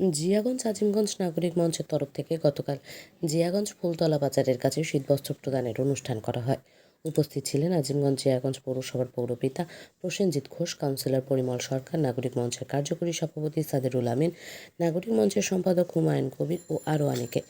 জিয়াগঞ্জ আজিমগঞ্জ নাগরিক মঞ্চের তরফ থেকে গতকাল জিয়াগঞ্জ ফুলতলা বাজারের কাছে শীতবস্ত্র প্রদানের অনুষ্ঠান করা হয়। উপস্থিত ছিলেন আজিমগঞ্জ জিয়াগঞ্জ পৌরসভার পৌরপিতা প্রসেনজিৎ ঘোষ, কাউন্সিলর পরিমল সরকার, নাগরিক মঞ্চের কার্যকরী সভাপতি সাদেরুল আমিন, নাগরিক মঞ্চের সম্পাদক হুমায়ুন কবির ও আরও অনেকে।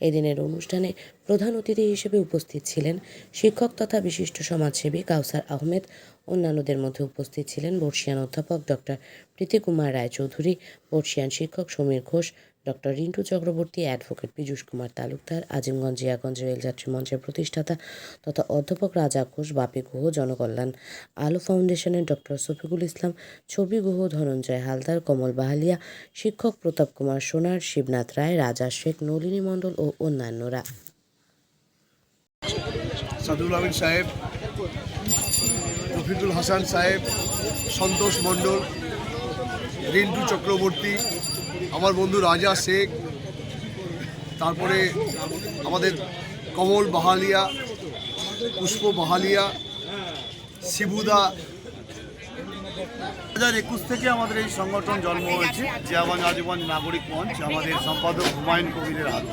এদিনের অনুষ্ঠানে প্রধান অতিথি হিসেবে উপস্থিত ছিলেন শিক্ষক তথা বিশিষ্ট সমাজসেবী কাউসার আহমেদ। অন্যান্যদের মধ্যে উপস্থিত ছিলেন বর্ষিয়ান অধ্যাপক ডক্টর প্রীতিকুমার রায়চৌধুরী, বর্ষিয়ান শিক্ষক সমীর ঘোষ ডক্টর রিন্টু চক্রবর্তী, অ্যাডভোকেট পীযূষ কুমার তালুকদার, আজিমগঞ্জ জিয়াগঞ্জ রেলযাত্রী মঞ্চের প্রতিষ্ঠাতা তথা অধ্যাপক রাজা ঘোষ, বাপি গুহ, জনকল্যাণ আলো ফাউন্ডেশনের ডক্টর শফিকুল ইসলাম, ছবি গুহ, ধনঞ্জয় হালদার, কমল বাহালিয়া, শিক্ষক প্রতাপ কুমার সোনার, শিবনাথ রায়, রাজা শেখ, নলিনী মণ্ডল ও অন্যান্যরা। রফিকুল হাসান সাহেব, সন্তোষ মণ্ডল, রিন্টু চক্রবর্তী আমার বন্ধু রাজা শেখ, তারপরে আমাদের কমল বাহালিয়া, পুষ্প বাহালিয়া, শিবুদা। দু হাজার একুশ থেকে আমাদের এই সংগঠন জন্ম হয়েছে জিয়াগঞ্জ আজীবন নাগরিক মঞ্চ, আমাদের সম্পাদক হুমায়ুন কবিরের হাত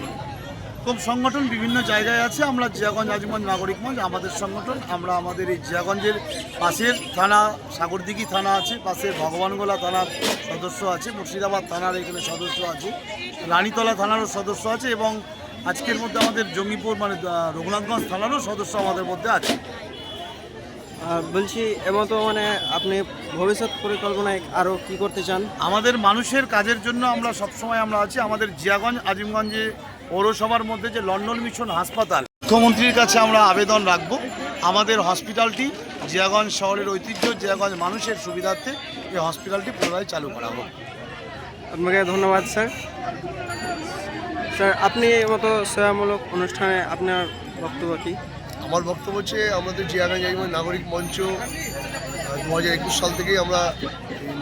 খুব সংগঠন বিভিন্ন জায়গায় আছে। আমরা জিয়াগঞ্জ আজীবন নাগরিক মঞ্চ আমাদের সংগঠন। আমরা আমাদের এই জিয়াগঞ্জের পাশের থানা সাগরদিঘি থানা আছে পাশের ভগবানগোলা থানার সদস্য আছে মুর্শিদাবাদ থানার এখানে সদস্য আছে রানীতলা থানারও সদস্য আছে এবং আজকের মধ্যে আমাদের জঙ্গিপুর মানে রঘুনাথগঞ্জ থানারও সদস্য আমাদের মধ্যে আছে। বলছি এমতো মানে আপনি ভবিষ্যৎ পরিকল্পনায় আরও কি করতে চান? আমাদের মানুষের কাজের জন্য আমরা সবসময় আমরা আছি। আমাদের জিয়াগঞ্জ আজিমগঞ্জে পৌরসভার মধ্যে যে লন্ডন মিশন হাসপাতাল মুখ্যমন্ত্রীর কাছে আমরা আবেদন রাখব। আমাদের হসপিটালটি জিয়াগঞ্জ শহরের ঐতিহ্য জিয়াগঞ্জ মানুষের সুবিধার্থে এই হসপিটালটি পুনরায় চালু করা হোক। আপনাকে ধন্যবাদ স্যার। স্যার আপনি মতো সেবামূলক অনুষ্ঠানে আপনার বক্তব্য কি? আমার বক্তব্য হচ্ছে আমাদের জিয়াগঞ্জ নাগরিক মঞ্চ দু হাজার একুশ সাল থেকেই আমরা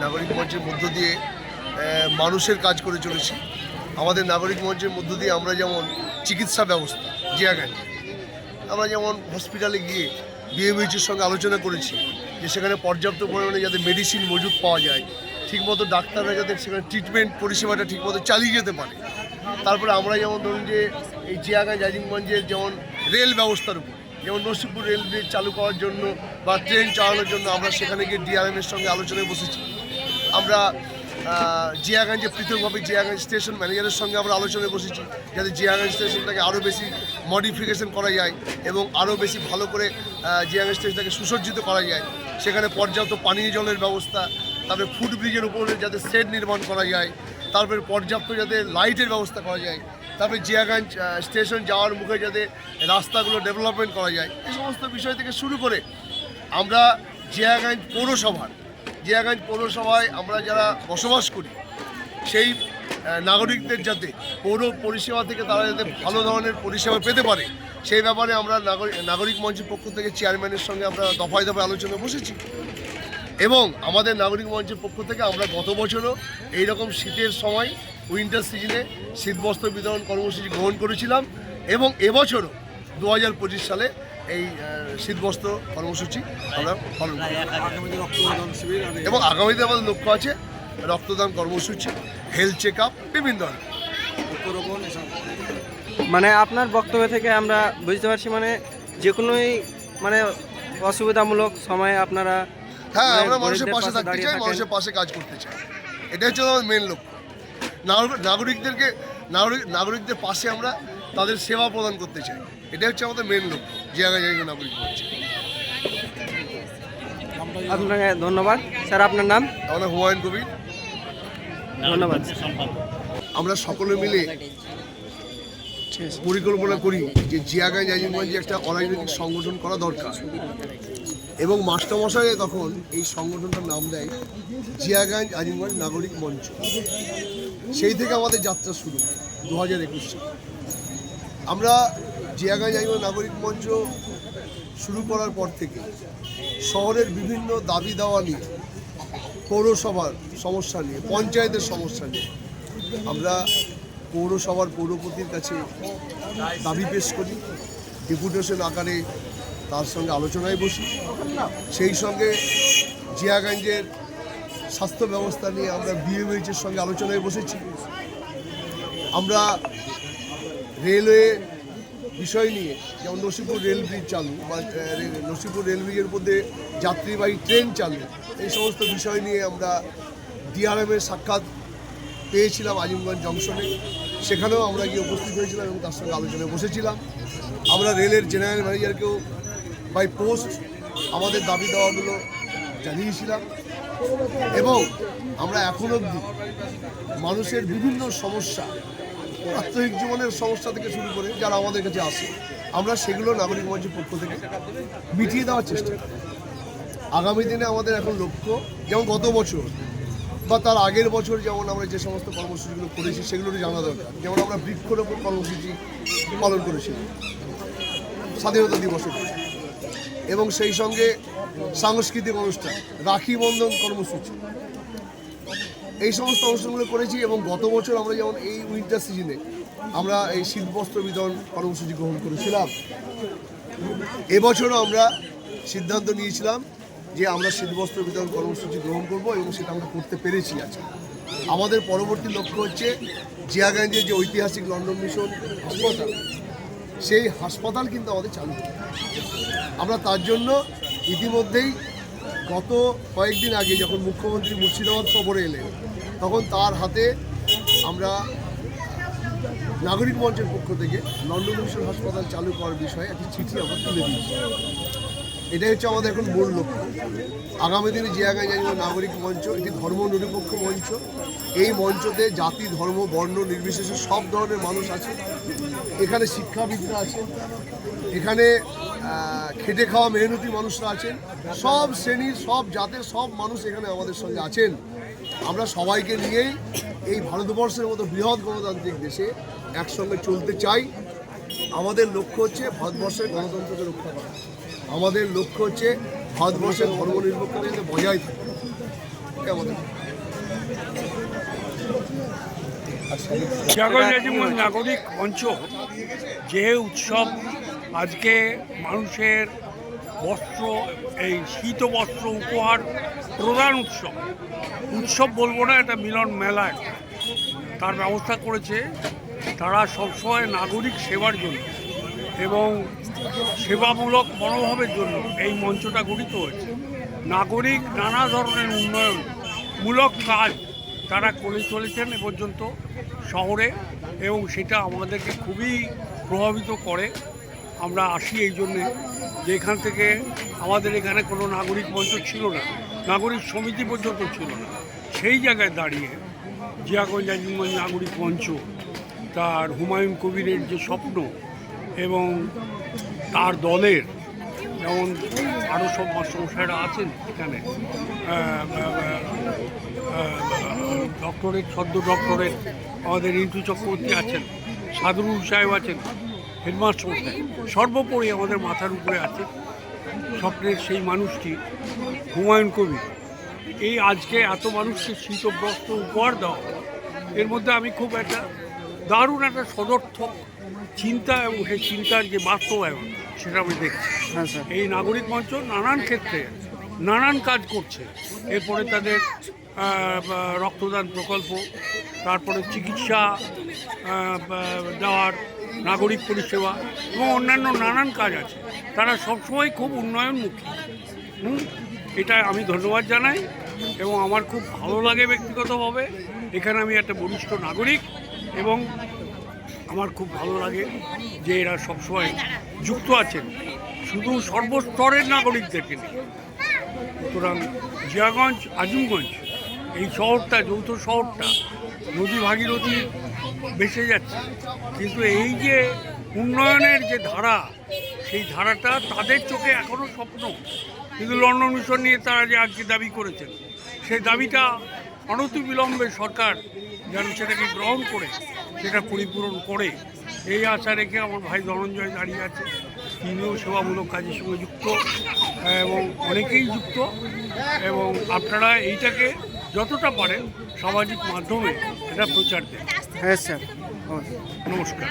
নাগরিক মঞ্চের মধ্য দিয়ে মানুষের কাজ করে চলেছি। আমাদের নাগরিক মঞ্চের মধ্য দিয়ে আমরা যেমন চিকিৎসা ব্যবস্থা জিয়াগঞ্জ আমরা যেমন হসপিটালে গিয়ে বিএমএইচের সঙ্গে আলোচনা করেছি যে সেখানে পর্যাপ্ত পরিমাণে যাতে মেডিসিন মজুদ পাওয়া যায়, ঠিকমতো ডাক্তাররা যাতে সেখানে ট্রিটমেন্ট পরিষেবাটা ঠিকমতো চালিয়ে যেতে পারে। তারপরে আমরা যেমন ধরুন যে এই জিয়াগঞ্জ আজিমগঞ্জের যেমন রেল ব্যবস্থার উপর, যেমন নসিপুর রেল ব্রিজ চালু করার জন্য বা ট্রেন চালানোর জন্য আমরা সেখানে গিয়ে ডিআরএমের সঙ্গে আলোচনায় বসেছি। আমরা জিয়াগঞ্জে পৃথকভাবে জিয়াগঞ্জ স্টেশন ম্যানেজারের সঙ্গে আমরা আলোচনায় বসেছি, যাতে জিয়াগঞ্জ স্টেশনটাকে আরও বেশি মডিফিকেশন করা যায় এবং আরও বেশি ভালো করে জিয়াগঞ্জ স্টেশনটাকে সুসজ্জিত করা যায়। সেখানে পর্যাপ্ত পানীয় জলের ব্যবস্থা, তারপরে ফুট ব্রিজের উপরে যাতে শেড নির্মাণ করা যায়, তারপরে পর্যাপ্ত যাতে লাইটের ব্যবস্থা করা যায়, তারপরে জিয়াগঞ্জ স্টেশন যাওয়ার মুখে যাতে রাস্তাগুলো ডেভেলপমেন্ট করা যায়। এই সমস্ত বিষয় থেকে শুরু করে আমরা জিয়াগঞ্জ পৌরসভার জিয়াগঞ্জ পৌরসভায় আমরা যারা বসবাস করি, সেই নাগরিকদের যাতে পৌর পরিষেবা থেকে তারা যাতে ভালো ধরনের পরিষেবা পেতে পারে, সেই ব্যাপারে আমরা নাগরিক নাগরিক মঞ্চের পক্ষ থেকে চেয়ারম্যানের সঙ্গে আমরা দফায় দফায় আলোচনা বসেছি। এবং আমাদের নাগরিক মঞ্চের পক্ষ থেকে আমরা গত বছরও এইরকম শীতের সময় উইন্টার সিজনে শীতবস্ত্র বিতরণ কর্মসূচি গ্রহণ করেছিলাম এবং এবছরও দু হাজার পঁচিশ সালে এই শীতবস্ত্র কর্মসূচি আমরা পালন এবং আগামীতে আমাদের লক্ষ্য আছে রক্তদান কর্মসূচি হেলথ চেক আপ বিভিন্ন ধরনের। মানে আপনার বক্তব্য থেকে আমরা বুঝতে পারছি মানে যে কোনোই মানে অসুবিধামূলক সময়ে আপনারা হ্যাঁ মানে আমরা মানুষের পাশে থাকতে চাই মানুষের পাশে কাজ করতে চাই। এটা হচ্ছে আমাদের মেন লক্ষ্য। নাগরিক- নাগরিকদেরকে নাগরিক নাগরিকদের পাশে আমরা তাদের সেবা প্রদান করতে চাই। এটা হচ্ছে আমাদের মেন লক্ষ্য জায়গায় জায়গায় নাগরিক হচ্ছে। আপনাকে ধন্যবাদ। স্যার আপনার নাম? আমরা হুমায়ুন কবির। ধন্যবাদ। আমরা সকলে মিলে পরিকল্পনা করি যে জিয়াগঞ্জ আজিমগঞ্জে একটা অরাজনৈতিক সংগঠন করা দরকার। এবং মাস্টারমশাই তখন এই সংগঠনটার নাম দেয় জিয়াগঞ্জ আজিমগঞ্জ নাগরিক মঞ্চ। সেই থেকে আমাদের যাত্রা শুরু দু হাজার একুশ সালে। আমরা জিয়াগঞ্জ আজিমগঞ্জ নাগরিক মঞ্চ শুরু করার পর থেকে শহরের বিভিন্ন দাবি দাওয়া নিয়ে, পৌরসভার সমস্যা নিয়ে, পঞ্চায়েতের সমস্যা নিয়ে আমরা পৌরসভার পৌরপতির কাছে দাবি পেশ করি। ডেপুটেশন আকারে তার সঙ্গে আলোচনায় বসি। সেই সঙ্গে জিয়াগঞ্জের স্বাস্থ্য ব্যবস্থা নিয়ে আমরা বিএমএইচের সঙ্গে আলোচনায় বসেছি। আমরা রেলওয়ে বিষয় নিয়ে, যেমন নসিপুর রেল ব্রিজ চালু, বা নসিপুর রেল ব্রিজের মধ্যে যাত্রীবাহী ট্রেন চালু, এই সমস্ত বিষয় নিয়ে আমরা ডিআরএমের সাক্ষাৎ পেয়েছিলাম আজিমগঞ্জ জংশনে। সেখানেও আমরা গিয়ে উপস্থিত হয়েছিলাম এবং তার সঙ্গে আলোচনায় বসেছিলাম। আমরা রেলের জেনারেল ম্যানেজারকেও বাই পোস্ট আমাদের দাবি দেওয়াগুলো জানিয়েছিলাম এবং আমরা এখন অবধি মানুষের বিভিন্ন সমস্যা প্রাত্যহিক জীবনের সমস্যা থেকে শুরু করে যারা আমাদের কাছে আসে, আমরা সেগুলো নাগরিক মঞ্চের পক্ষ থেকে মিটিয়ে দেওয়ার চেষ্টা করি আগামী দিনে আমাদের এখন লক্ষ্য, যেমন গত বছর বা তার আগের বছর যেমন আমরা যে সমস্ত কর্মসূচিগুলো করেছি সেগুলোরই জানা দরকার যেমন আমরা বৃক্ষরোপণ কর্মসূচি পালন করেছিলাম স্বাধীনতা দিবসের দিন। এবং সেই সঙ্গে সাংস্কৃতিক অনুষ্ঠান, রাখি বন্ধন কর্মসূচি এই সমস্ত অনুষ্ঠানগুলো করেছি এবং গত বছর আমরা যেমন এই উইন্টার সিজনে আমরা এই শীতবস্ত্র বিতরণ কর্মসূচি গ্রহণ করেছিলাম। এবছরও আমরা সিদ্ধান্ত নিয়েছিলাম যে আমরা শীতবস্ত্র বিতরণ কর্মসূচি গ্রহণ করব এবং সেটা আমরা করতে পেরেছি আজকে। আমাদের পরবর্তী লক্ষ্য হচ্ছে জিয়াগঞ্জের যে ঐতিহাসিক লন্ডন মিশন হাসপাতাল, সেই হাসপাতাল কিন্তু আমাদের চালু আমরা তার জন্য ইতিমধ্যেই গত কয়েকদিন আগে যখন মুখ্যমন্ত্রী মুর্শিদাবাদ সফরে এলেন, তখন তার হাতে আমরা নাগরিক মঞ্চের পক্ষ থেকে লন্ডন হাসপাতাল চালু করার বিষয়ে একটি চিঠি আমরা তুলে দিয়েছি। এটাই হচ্ছে আমাদের এখন মূল লক্ষ্য। আগামী দিনে জিয়াগাঁজ নাগরিক মঞ্চ একটি ধর্ম নিরপেক্ষ মঞ্চ। এই মঞ্চতে জাতি, ধর্ম, বর্ণ, নির্বিশেষে সব ধরনের মানুষ আছে। এখানে শিক্ষাবিদরা আছে এখানে খেটে খাওয়া মেহনতি মানুষরা আছেন। সব শ্রেণির, সব জাতের, সব মানুষ এখানে আমাদের সঙ্গে আছেন। আমরা সবাইকে নিয়েই এই ভারতবর্ষের মতো বৃহৎ গণতান্ত্রিক দেশে একসঙ্গে চলতে চাই। আমাদের লক্ষ্য হচ্ছে ভারতবর্ষের গণতন্ত্রকে রক্ষা করা। আমাদের লক্ষ্য হচ্ছে ভারতবর্ষের ধর্মনিরপেক্ষতা যাতে বজায় থাকে। আমাদের নাগরিক মঞ্চ যে উৎসব আজকে মানুষের বস্ত্র, এই শীত বস্ত্র উপহার প্রধান উৎসব। উৎসব বলব না, এটা মিলন মেলা একটা। তার ব্যবস্থা করেছে তারা সবসময় নাগরিক সেবার জন্য এবং সেবামূলক মনোভাবের জন্য এই মঞ্চটা গঠিত হয়েছে। নাগরিক নানা ধরনের উন্নয়নমূলক কাজ তারা করে চলেছেন এ পর্যন্ত শহরে এবং সেটা আমাদেরকে খুবই প্রভাবিত করে। আমরা আসি এই জন্যে যে এখান থেকে আমাদের এখানে কোনো নাগরিক মঞ্চ ছিল না, নাগরিক সমিতি পর্যন্ত ছিল না। সেই জায়গায় দাঁড়িয়ে জিয়াগঞ্জ নাগরিক মঞ্চ তার হুমায়ুন কবিরের যে স্বপ্ন এবং তার দলের যেমন আরও সব মাস্টারমশাইরা আছেন এখানে ডক্টরেট, সদ্য ডক্টরেট আমাদের রিন্টু চক্রবর্তী আছেন, সাদরুল সাহেব আছেন, হেডমাস্টার মশাই, সর্বোপরি আমাদের মাথার উপরে আছে স্বপ্নের সেই মানুষটি হুমায়ুন কবির। এই আজকে এত মানুষকে শীতবস্ত্র উপহার দেওয়া, এর মধ্যে আমি খুব একটা দারুণ একটা সদর্থক চিন্তা এবং সেই চিন্তার যে বাস্তবায়ন সেটা আমি দেখছি। হ্যাঁ স্যার। এই নাগরিক মঞ্চ নানান ক্ষেত্রে নানান কাজ করছে। এরপরে তাদের রক্তদান প্রকল্প তারপরে চিকিৎসা দেওয়ার নাগরিক পরিষেবা এবং অন্যান্য নানান কাজ আছে। তারা সবসময় খুব উন্নয়নমুখী। হুম এটা আমি ধন্যবাদ জানাই এবং আমার খুব ভালো লাগে ব্যক্তিগতভাবে। এখানে আমি একটা বরিষ্ঠ নাগরিক। এবং আমার খুব ভালো লাগে যে এরা সবসময় যুক্ত আছেন। শুধু সর্বস্তরের নাগরিকদেরকে নিয়ে। সুতরাং জিয়াগঞ্জ, আজিমগঞ্জ, এই শহরটা, যৌথ শহরটা নদী ভাগীরথী বেসে যাচ্ছে। কিন্তু এই যে উন্নয়নের যে ধারা, সেই ধারাটা তাদের চোখে এখনও স্বপ্ন। কিন্তু লন্ডন মিশন নিয়ে তারা যে আজকে দাবি করেছেন, সেই দাবিটা অনতিবিলম্বে সরকার যেন সেটাকে গ্রহণ করে সেটা পরিপূরণ করে এই আশা রেখে আমার ভাই ধনঞ্জয় দাঁড়িয়ে আছে। তিনিও সেবামূলক কাজের সঙ্গে যুক্ত এবং অনেকেই যুক্ত এবং আপনারা এইটাকে যতটা পারেন সামাজিক মাধ্যমে এটা প্রচার দেন। হ্যাঁ স্যার। নমস্কার।